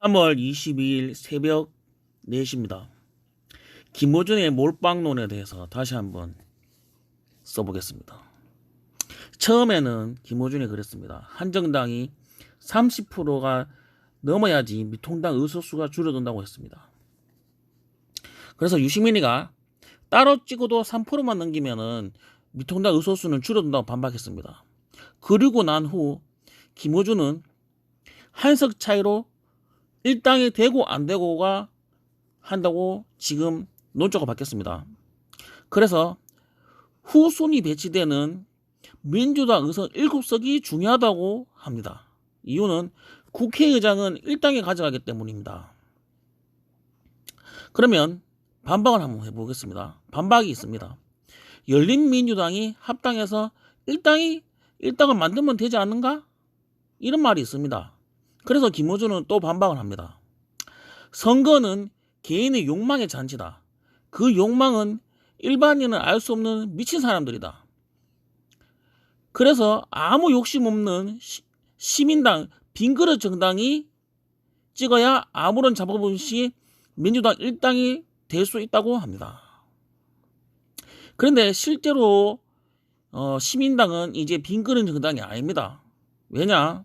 3월 22일 새벽 4시입니다. 김호준의 몰빵론에 대해서 다시 한번 써보겠습니다. 처음에는 김호준이 그랬습니다. 한정당이 30%가 넘어야지 미통당 의석수가 줄어든다고 했습니다. 그래서 유시민이가 따로 찍어도 3%만 넘기면은 미통당 의석수는 줄어든다고 반박했습니다. 그리고 난 후 김호준은 한석 차이로 일당이 되고 안 되고가 한다고 지금 논조가 바뀌었습니다. 그래서 후순위 배치되는 민주당 의석 7석이 중요하다고 합니다. 이유는 국회의장은 일당에 가져가기 때문입니다. 그러면 반박을 한번 해보겠습니다. 반박이 있습니다. 열린민주당이 합당해서 일당이 일당을 만들면 되지 않는가? 이런 말이 있습니다. 그래서 김호준은 또 반박을 합니다. 선거는 개인의 욕망의 잔치다. 그 욕망은 일반인은 알 수 없는 미친 사람들이다. 그래서 아무 욕심 없는 시, 시민당 빈그릇 정당이 찍어야 아무런 작업 없이 민주당 일당이 될 수 있다고 합니다. 그런데 실제로 어, 시민당은 이제 빈그릇 정당이 아닙니다. 왜냐?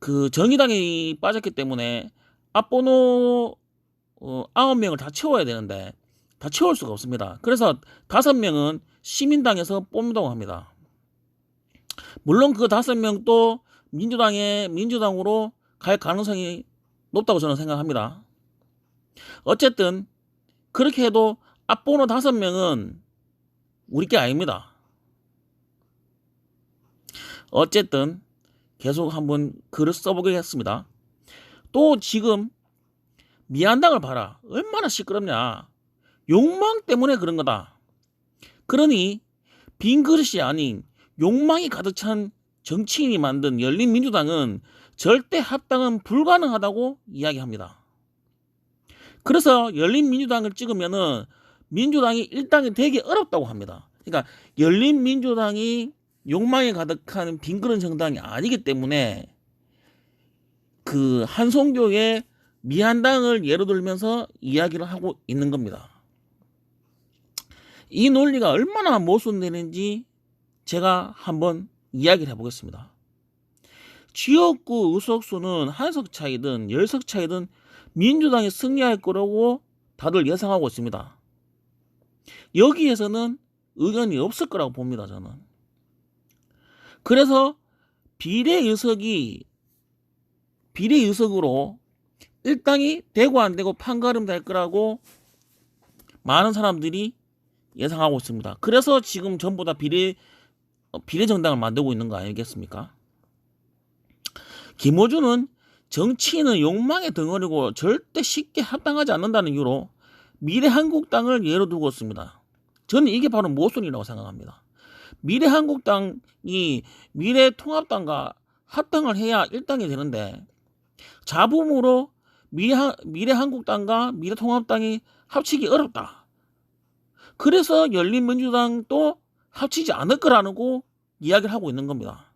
그 정의당이 빠졌기 때문에 앞번호 어, 9명을 다 채워야 되는데 다 채울 수가 없습니다. 그래서 5명은 시민당에서 뽑는다고 합니다. 물론 그 5명도 민주당의 민주당으로 갈 가능성이 높다고 저는 생각합니다. 어쨌든 그렇게 해도 앞번호 5명은 우리 게 아닙니다. 어쨌든 계속 한번 글을 써보겠습니다. 또 지금 미안당을 봐라. 얼마나 시끄럽냐. 욕망 때문에 그런 거다. 그러니 빈 그릇이 아닌 욕망이 가득 찬 정치인이 만든 열린민주당은 절대 합당은 불가능하다고 이야기합니다. 그래서 열린민주당을 찍으면은 민주당이 일당이 되기 어렵다고 합니다. 그러니까 열린민주당이 욕망이 가득한 빈그런 정당이 아니기 때문에 그 한송교의 미한당을 예로 들면서 이야기를 하고 있는 겁니다. 이 논리가 얼마나 모순되는지 제가 한번 이야기를 해보겠습니다. 지역구 의석수는 한 석 차이든 열 석 차이든 민주당이 승리할 거라고 다들 예상하고 있습니다. 여기에서는 의견이 없을 거라고 봅니다, 저는. 그래서 비례의석이 비례의석으로 일당이 되고 안 되고 판가름 될 거라고 많은 사람들이 예상하고 있습니다. 그래서 지금 전부 다 비례 어, 비례 정당을 만들고 있는 거 아니겠습니까? 김호준은 정치인은 욕망의 덩어리고 절대 쉽게 합당하지 않는다는 이유로 미래한국당을 예로 두고 있습니다. 저는 이게 바로 모순이라고 생각합니다. 미래한국당이 미래통합당과 합당을 해야 일당이 되는데 자부으로 미래, 미래한국당과 미래통합당이 합치기 어렵다. 그래서 열린민주당도 합치지 않을 거라고 이야기를 하고 있는 겁니다.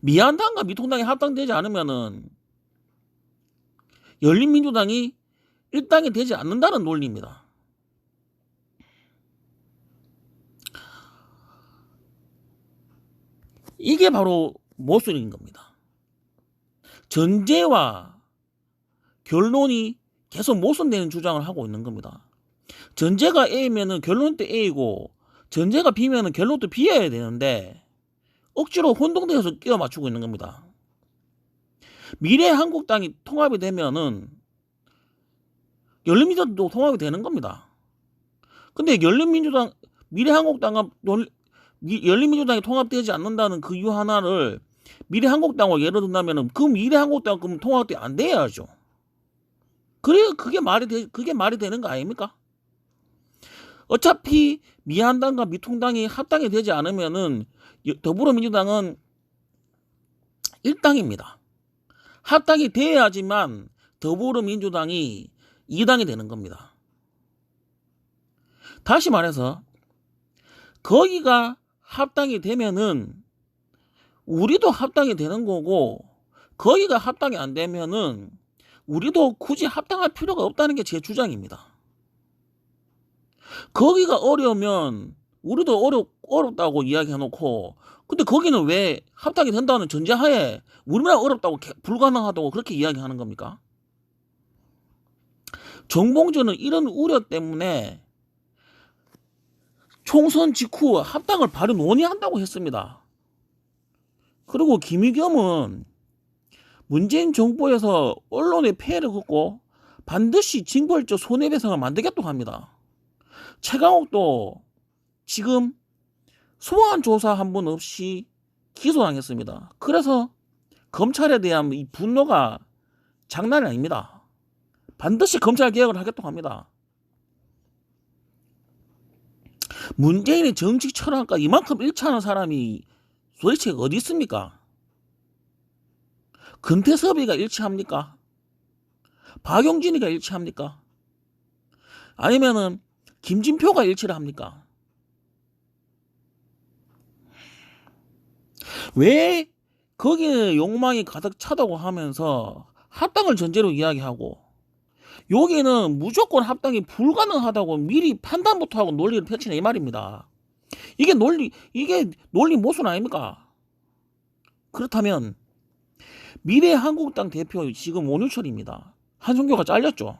미한당과 미통당이 합당되지 않으면은 열린민주당이 일당이 되지 않는다는 논리입니다. 이게 바로 모순인 겁니다. 전제와 결론이 계속 모순되는 주장을 하고 있는 겁니다. 전제가 A면은 결론도 A고 전제가 B면은 결론도 B여야 되는데 억지로 혼동되어서 끼워 맞추고 있는 겁니다. 미래 한국당이 통합이 되면은 열린민주당도 통합이 되는 겁니다. 근데 열린민주당 미래 한국당과 열린민주당이 통합되지 않는다는 그 이유 하나를 미래한국당과 예를 든다면은 그 미래한국당 그럼 통합이 안 돼야죠. 그래 그게 말이 되, 그게 말이 되는 거 아닙니까? 어차피 미한당과 미통당이 합당이 되지 않으면은 더불어민주당은 일당입니다. 합당이 돼야지만 더불어민주당이 2당이 되는 겁니다. 다시 말해서 거기가 합당이 되면은 우리도 합당이 되는 거고 거기가 합당이 안 되면은 우리도 굳이 합당할 필요가 없다는 게 제 주장입니다. 거기가 어려우면 우리도 어렵, 어렵다고 이야기해놓고 근데 거기는 왜 합당이 된다는 전제하에 우리나라 어렵다고 개- 불가능하다고 그렇게 이야기하는 겁니까? 정봉주는 이런 우려 때문에 총선 직후 합당을 바로 논의한다고 했습니다. 그리고 김의겸은 문재인 정부에서 언론의 폐해를 걷고 반드시 징벌적 손해배상을 만들겠다고 합니다. 최강욱도 지금 소환 조사 한 번 없이 기소당했습니다. 그래서 검찰에 대한 이 분노가 장난이 아닙니다. 반드시 검찰 개혁을 하겠다고 합니다. 문재인의 정치 철학과 이만큼 일치하는 사람이 도대체 어디 있습니까? 금태섭이가 일치합니까? 박용진이가 일치합니까? 아니면은 김진표가 일치를 합니까? 왜 거기에 욕망이 가득 차다고 하면서 합당을 전제로 이야기하고 여기는 무조건 합당이 불가능하다고 미리 판단부터 하고 논리를 펼치네 이 말입니다. 이게 논리 이게 논리 모순 아닙니까? 그렇다면 미래 한국당 대표 지금 원유철입니다. 한성교가 잘렸죠.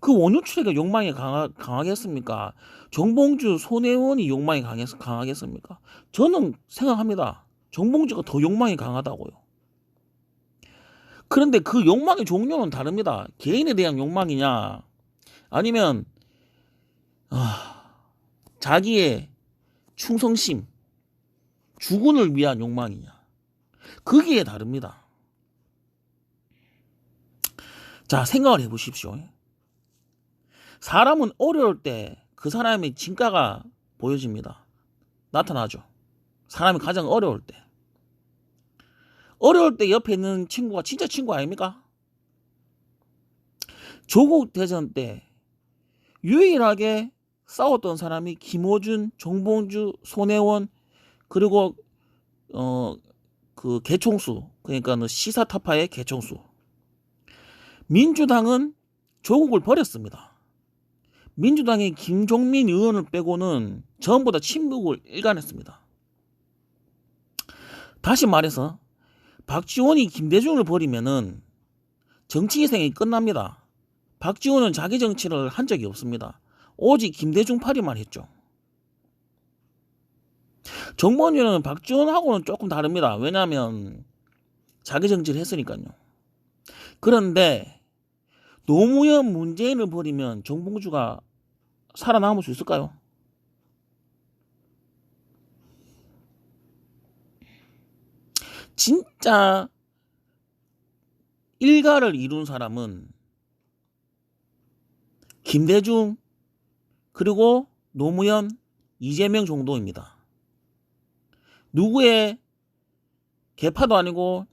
그 원유철이가 욕망이 강하, 강하겠습니까? 정봉주, 손혜원이 욕망이 강했, 강하겠습니까? 저는 생각합니다. 정봉주가 더 욕망이 강하다고요. 그런데 그 욕망의 종류는 다릅니다. 개인에 대한 욕망이냐, 아니면 아, 자기의 충성심, 주군을 위한 욕망이냐, 거기에 다릅니다. 자, 생각을 해보십시오. 사람은 어려울 때 그 사람의 진가가 보여집니다. 나타나죠. 사람이 가장 어려울 때. 어려울 때 옆에 있는 친구가 진짜 친구 아닙니까? 조국 대전 때 유일하게 싸웠던 사람이 김호준, 정봉주, 손혜원 그리고 어 그 개총수 그러니까 시사타파의 개총수 민주당은 조국을 버렸습니다. 민주당의 김종민 의원을 빼고는 전부 다 침묵을 일관했습니다. 다시 말해서 박지원이 김대중을 버리면은 정치 희생이 끝납니다. 박지원은 자기 정치를 한 적이 없습니다. 오직 김대중 파리만 했죠. 정권주는 박지원하고는 조금 다릅니다. 왜냐하면 자기 정치를 했으니까요. 그런데 노무현 문재인을 버리면 정봉주가 살아남을 수 있을까요? 진짜 일가를 이룬 사람은 김대중 그리고 노무현 이재명 정도입니다. 누구의 개파도 아니고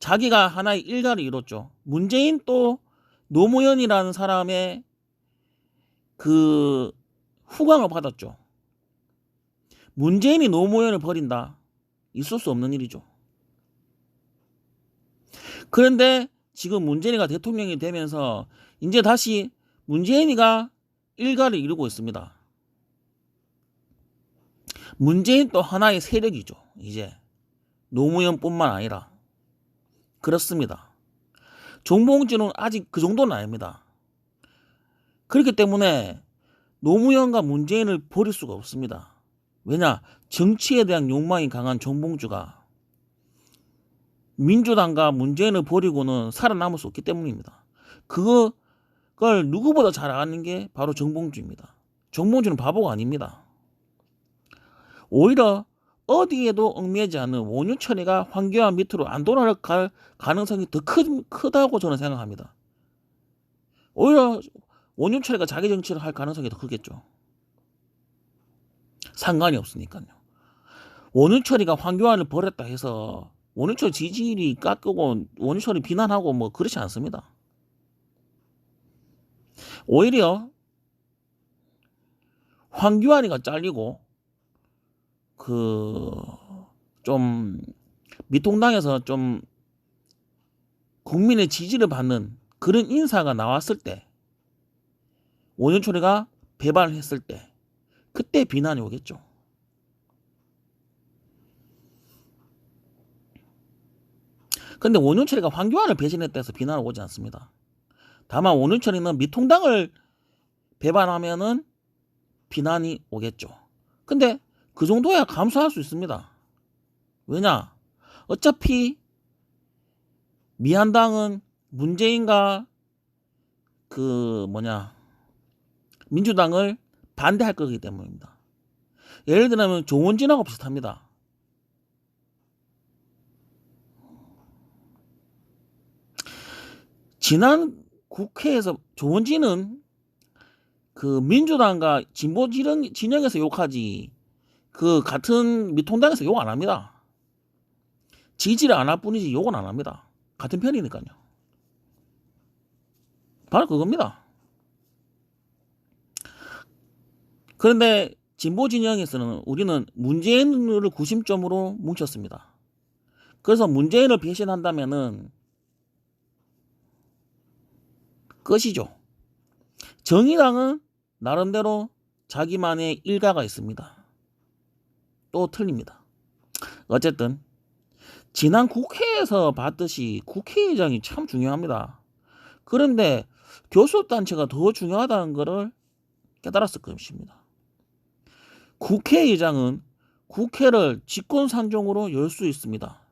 자기가 하나의 일가를 이뤘죠. 문재인 또 노무현이라는 사람의 그 후광을 받았죠. 문재인이 노무현을 버린다. 있을 수 없는 일이죠. 그런데 지금 문재인이가 대통령이 되면서 이제 다시 문재인이가 일가를 이루고 있습니다. 문재인 또 하나의 세력이죠. 이제 노무현뿐만 아니라 그렇습니다. 정봉주는 아직 그 정도는 아닙니다. 그렇기 때문에 노무현과 문재인을 버릴 수가 없습니다. 왜냐? 정치에 대한 욕망이 강한 정봉주가 민주당과 문재인을 버리고는 살아남을 수 없기 때문입니다. 그걸 누구보다 잘 아는 게 바로 정봉주입니다. 정봉주는 바보가 아닙니다. 오히려 어디에도 얽매이지 않는 원유철이가 황교안 밑으로 안 돌아갈 가능성이 더 크, 크다고 저는 생각합니다. 오히려 원유철이가 자기 정치를 할 가능성이 더 크겠죠. 상관이 없으니까요. 원유철이가 황교안을 버렸다 해서 원유철 지지율이 깎고 원유철이 비난하고 뭐 그렇지 않습니다. 오히려 황교안이가 잘리고 그 좀 미통당에서 좀 국민의 지지를 받는 그런 인사가 나왔을 때 원윤철이가 배반을 했을 때 그때 비난이 오겠죠. 근데 원윤철이가 황교안을 배신했다 해서 비난을 오지 않습니다. 다만 원윤철이는 미통당을 배반하면은 비난이 오겠죠. 근데 그 정도야 감수할 수 있습니다. 왜냐? 어차피 미한당은 문재인과 그 뭐냐 민주당을 반대할 거기 때문입니다. 예를 들면 조원진하고 비슷합니다. 지난 국회에서 조원진은 그 민주당과 진보 진영, 진영에서 욕하지 그 같은 미통당에서 욕 안 합니다. 지지를 안 할 뿐이지 욕은 안 합니다. 같은 편이니까요. 바로 그겁니다. 그런데 진보 진영에서는 우리는 문재인을 구심점으로 뭉쳤습니다. 그래서 문재인을 배신한다면은 끝이죠. 정의당은 나름대로 자기만의 일가가 있습니다. 또 틀립니다. 어쨌든 지난 국회에서 봤듯이 국회의장이 참 중요합니다. 그런데 교수단체가 더 중요하다는 것을 깨달았을 것입니다. 국회의장은 국회를 직권상정으로 열 수 있습니다.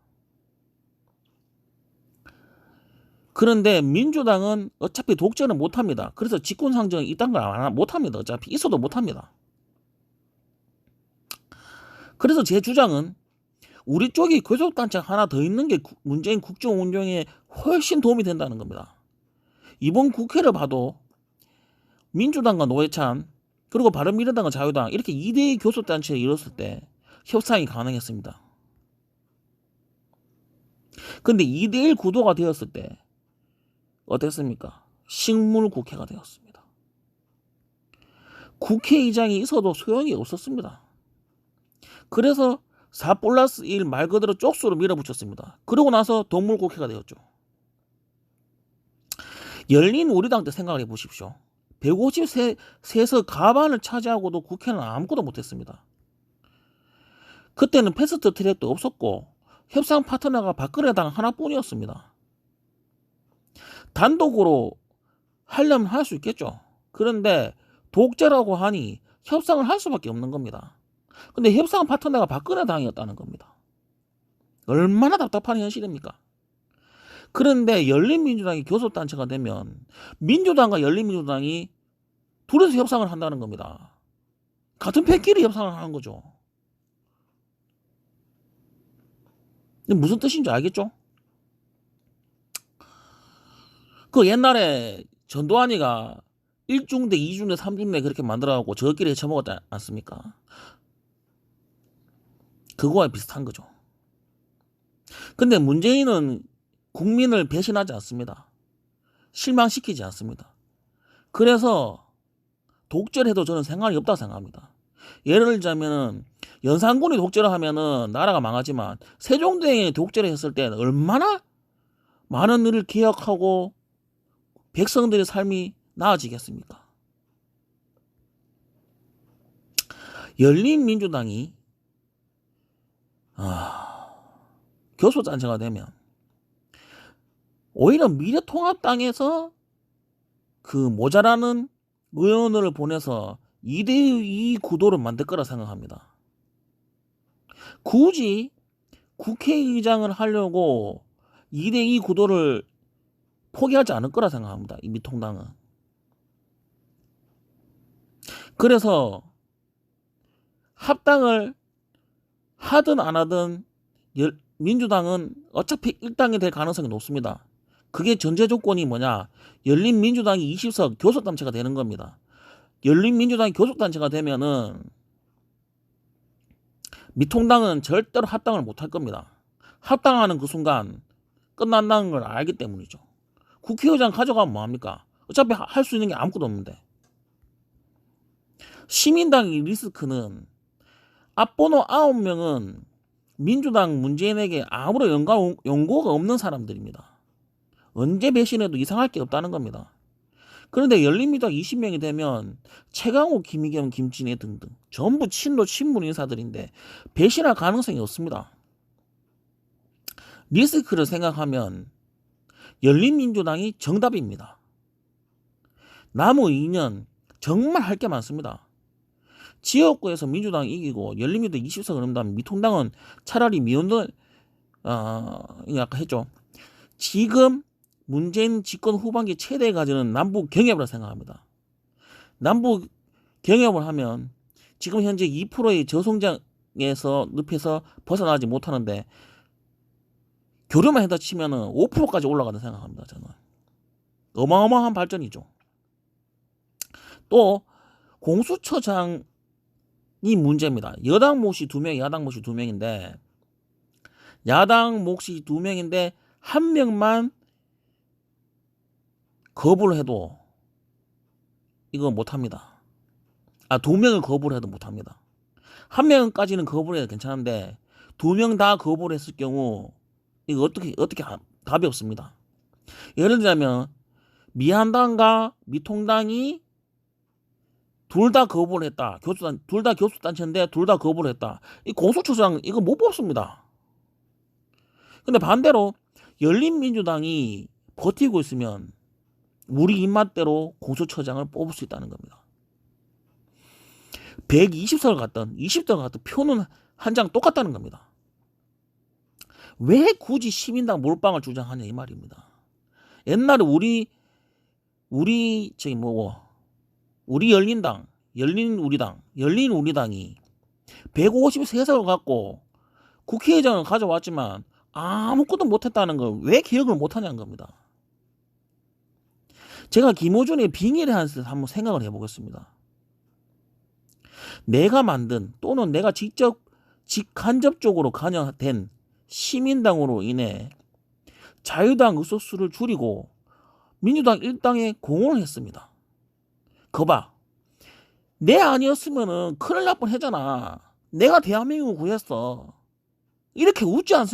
그런데 민주당은 어차피 독재는 못합니다. 그래서 직권상정이 이딴 걸 못합니다. 어차피 있어도 못합니다. 그래서 제 주장은 우리 쪽이 교섭단체가 하나 더 있는 게 문재인 국정 운영에 훨씬 도움이 된다는 겁니다. 이번 국회를 봐도 민주당과 노회찬 그리고 바른미래당과 자유당 이렇게 2대2 교섭단체를 이뤘을 때 협상이 가능했습니다. 근데 2대1 구도가 되었을 때 어땠습니까? 식물 국회가 되었습니다. 국회의장이 있어도 소용이 없었습니다. 그래서 4 플러스 1 말 그대로 쪽수로 밀어붙였습니다. 그러고 나서 동물 국회가 되었죠. 열린 우리당 때 생각을 해보십시오. 153석 가반을 차지하고도 국회는 아무것도 못했습니다. 그때는 패스트 트랙도 없었고 협상 파트너가 박근혜당 하나뿐이었습니다. 단독으로 하려면 할 수 있겠죠. 그런데 독재라고 하니 협상을 할 수밖에 없는 겁니다. 근데 협상 파트너가 박근혜 당이었다는 겁니다. 얼마나 답답한 현실입니까? 그런데 열린민주당이 교섭단체가 되면 민주당과 열린민주당이 둘이서 협상을 한다는 겁니다. 같은 패끼리 협상을 하는 거죠. 무슨 뜻인지 알겠죠? 그 옛날에 전두환이가 1중대, 2중대, 3중대 그렇게 만들어갖고 저끼리 해쳐먹었지 않습니까? 그거와 비슷한 거죠. 근데 문재인은 국민을 배신하지 않습니다. 실망시키지 않습니다. 그래서 독재를 해도 저는 상관이 없다고 생각합니다. 예를 들자면은 연산군이 독재를 하면은 나라가 망하지만 세종대왕이 독재를 했을 때 얼마나 많은 일을 기억하고 백성들의 삶이 나아지겠습니까? 열린 민주당이 아, 교섭단체가 되면 오히려 미래통합당에서 그 모자라는 의원을 보내서 2대2 구도를 만들 거라 생각합니다. 굳이 국회의장을 하려고 2대2 구도를 포기하지 않을 거라 생각합니다. 이 미통당은. 그래서 합당을 하든 안 하든 민주당은 어차피 일당이 될 가능성이 높습니다. 그게 전제 조건이 뭐냐? 열린민주당이 20석 교섭단체가 되는 겁니다. 열린민주당이 교섭단체가 되면은 미통당은 절대로 합당을 못할 겁니다. 합당하는 그 순간 끝난다는 걸 알기 때문이죠. 국회의장 가져가면 뭐합니까? 어차피 할 수 있는 게 아무것도 없는데. 시민당의 리스크는 앞번호 9명은 민주당 문재인에게 아무런 연관, 연고가 없는 사람들입니다. 언제 배신해도 이상할 게 없다는 겁니다. 그런데 열린민주당 20명이 되면 최강호, 김의겸, 김진애 등등 전부 친노 친문 인사들인데 배신할 가능성이 없습니다. 리스크를 생각하면 열린민주당이 정답입니다. 남은 2년 정말 할 게 많습니다. 지역구에서 민주당이 이기고 열린민주당 20석 그런다면 미통당은 차라리 미혼들 어, 아까 했죠. 지금 문재인 집권 후반기 최대 과제는 남북 경협이라 생각합니다. 남북 경협을 하면 지금 현재 2%의 저성장에서 늪에서 벗어나지 못하는데 교류만 해다 치면은 5%까지 올라간다 생각합니다. 저는 어마어마한 발전이죠. 또 공수처장이 문제입니다. 여당 몫이 두 명, 야당 몫이 두 명인데 야당 몫이 두 명인데 한 명만 거부를 해도 이거 못합니다. 아, 두 명을 거부를 해도 못합니다. 한 명까지는 거부를 해도 괜찮은데 두 명 다 거부를 했을 경우 이거 어떻게 어떻게 하- 답이 없습니다. 예를 들자면 미한당과 미통당이 둘 다 거부를 했다. 교수단 둘 다 교수단체인데 둘 다 거부를 했다. 이 공수처장 이거 못 뽑습니다. 근데 반대로 열린민주당이 버티고 있으면 우리 입맛대로 공수처장을 뽑을 수 있다는 겁니다. 120석을 갔던 20석을 갔던 표는 한 장 똑같다는 겁니다. 왜 굳이 시민당 몰빵을 주장하냐 이 말입니다. 옛날에 우리 우리 저기 뭐 우리 열린당, 열린 우리당, 열린 우리당이 153석을 갖고 국회의장을 가져왔지만 아무것도 못했다는 걸 왜 기억을 못하냐는 겁니다. 제가 김호준의 빙의를 한서 한번 생각을 해보겠습니다. 내가 만든 또는 내가 직접 직간접적으로 관여된 시민당으로 인해 자유당 의석수를 줄이고 민주당 일당에 공헌을 했습니다. 거봐. 내 아니었으면은 큰일 날 뻔했잖아. 내가 대한민국을 구했어. 이렇게 웃지 않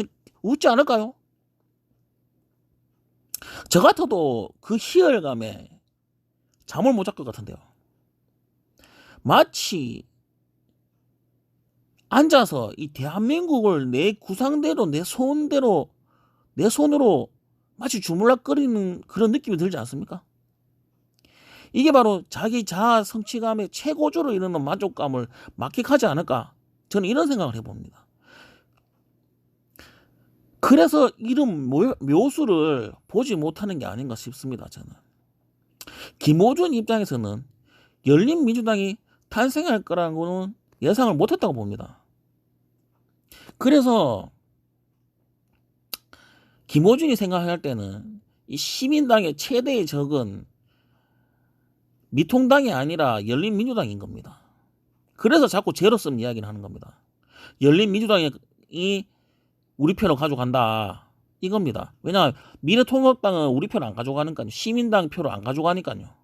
웃지 않을까요? 저 같아도 그 희열감에 잠을 못 잘 것 같은데요. 마치 앉아서 이 대한민국을 내 구상대로 내 손대로 내 손으로 마치 주물럭거리는 그런 느낌이 들지 않습니까? 이게 바로 자기 자아 성취감의 최고조를 이루는 만족감을 만끽하지 않을까? 저는 이런 생각을 해봅니다. 그래서 이런 묘- 묘수를 보지 못하는 게 아닌가 싶습니다. 저는 김호준 입장에서는 열린민주당이 탄생할 거라고는 예상을 못했다고 봅니다. 그래서 김호준이 생각할 때는 이 시민당의 최대의 적은 미통당이 아니라 열린민주당인 겁니다. 그래서 자꾸 제로섬 이야기를 하는 겁니다. 열린민주당이 우리 표를 가져간다. 이겁니다. 왜냐 미래통합당은 우리 표를 안 가져가니까요. 시민당 표를 안 가져가니까요.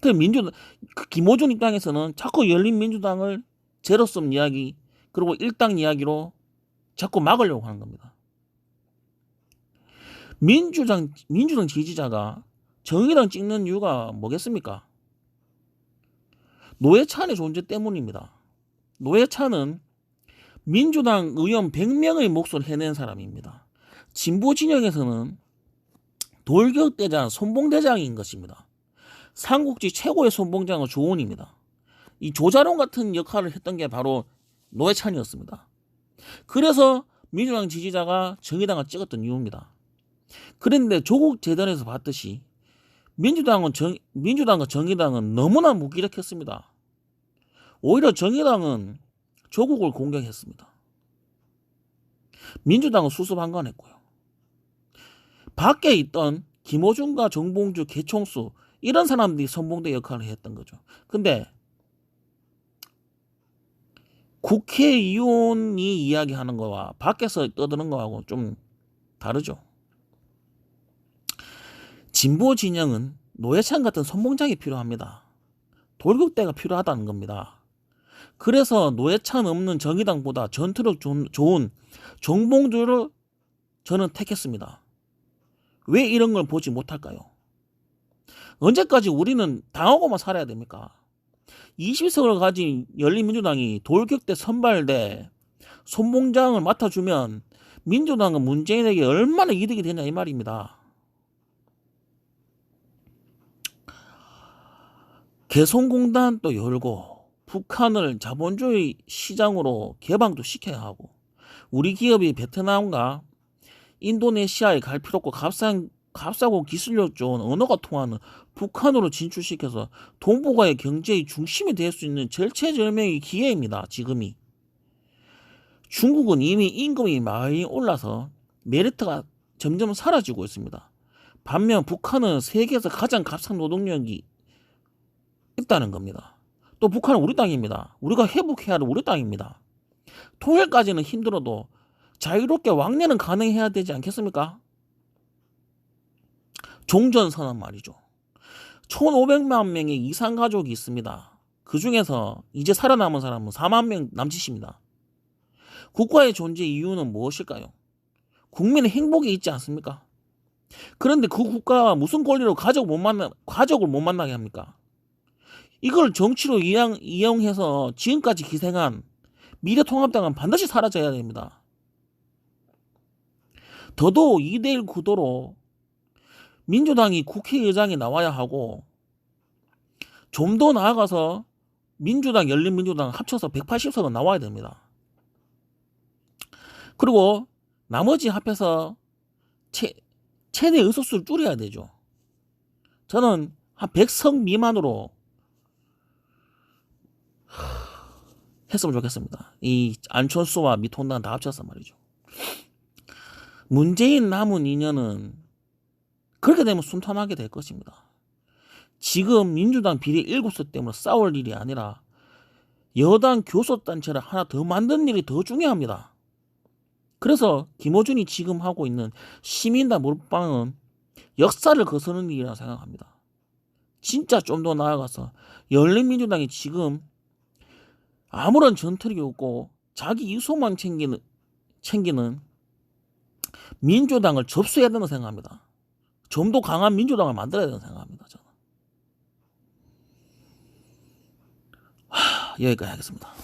그 민주 그 김호준 입장에서는 자꾸 열린민주당을 제로섬 이야기 그리고 일당 이야기로 자꾸 막으려고 하는 겁니다. 민주당 민주당 지지자가 정의당 찍는 이유가 뭐겠습니까? 노회찬의 존재 때문입니다. 노회찬은 민주당 의원 100명의 몫을 해낸 사람입니다. 진보 진영에서는 돌격대장, 손봉대장인 것입니다. 삼국지 최고의 손봉장은 조원입니다. 이 조자룡 같은 역할을 했던 게 바로 노회찬이었습니다. 그래서 민주당 지지자가 정의당을 찍었던 이유입니다. 그런데 조국 재단에서 봤듯이 민주당은 정, 민주당과 정의당은 너무나 무기력했습니다. 오히려 정의당은 조국을 공격했습니다. 민주당은 수습한관했고요. 밖에 있던 김호준과 정봉주, 개총수 이런 사람들이 선봉대 역할을 했던 거죠. 근데 국회의원이 이야기하는 거와 밖에서 떠드는 거하고 좀 다르죠. 진보 진영은 노회찬 같은 선봉장이 필요합니다. 돌격대가 필요하다는 겁니다. 그래서 노회찬 없는 정의당보다 전투력 좋은, 정봉주를 저는 택했습니다. 왜 이런 걸 보지 못할까요? 언제까지 우리는 당하고만 살아야 됩니까? 20석을 가진 열린민주당이 돌격대 선발대 손봉장을 맡아주면 민주당은 문재인에게 얼마나 이득이 되냐 이 말입니다. 개성공단 또 열고 북한을 자본주의 시장으로 개방도 시켜야 하고 우리 기업이 베트남과 인도네시아에 갈 필요 없고 값싼 값싸고 기술력 좋은 언어가 통하는 북한으로 진출시켜서 동북아의 경제의 중심이 될 수 있는 절체절명의 기회입니다. 지금이. 중국은 이미 임금이 많이 올라서 메리트가 점점 사라지고 있습니다. 반면 북한은 세계에서 가장 값싼 노동력이 있다는 겁니다. 또 북한은 우리 땅입니다. 우리가 회복해야 할 우리 땅입니다. 통일까지는 힘들어도 자유롭게 왕래는 가능해야 되지 않겠습니까? 종전선언 말이죠. 1500만 명의 이상 가족이 있습니다. 그 중에서 이제 살아남은 사람은 4만 명 남짓입니다. 국가의 존재 이유는 무엇일까요? 국민의 행복이 있지 않습니까? 그런데 그 국가가 무슨 권리로 가족 못 만나, 가족을 못 만나게 합니까? 이걸 정치로 이용, 이용해서 지금까지 기생한 미래통합당은 반드시 사라져야 됩니다. 더도 2대1 구도로 민주당이 국회의장이 나와야 하고 좀 더 나아가서 민주당, 열린민주당 합쳐서 180석은 나와야 됩니다. 그리고 나머지 합해서 최, 최대 의석수를 줄여야 되죠. 저는 한 100석 미만으로 했으면 좋겠습니다. 이 안철수와 미통당 다 합쳐서 말이죠. 문재인 남은 인연은 그렇게 되면 순탄하게 될 것입니다. 지금 민주당 비리 7석 때문에 싸울 일이 아니라 여당 교섭단체를 하나 더 만드는 일이 더 중요합니다. 그래서 김호준이 지금 하고 있는 시민단 몰빵은 역사를 거스르는 일이라고 생각합니다. 진짜 좀 더 나아가서 열린민주당이 지금 아무런 전투력이 없고 자기 이소만 챙기는 챙기는 민주당을 접수해야 된다고 생각합니다. 좀 더 강한 민주당을 만들어야 된다고 생각합니다. 저는 하, 여기까지 하겠습니다.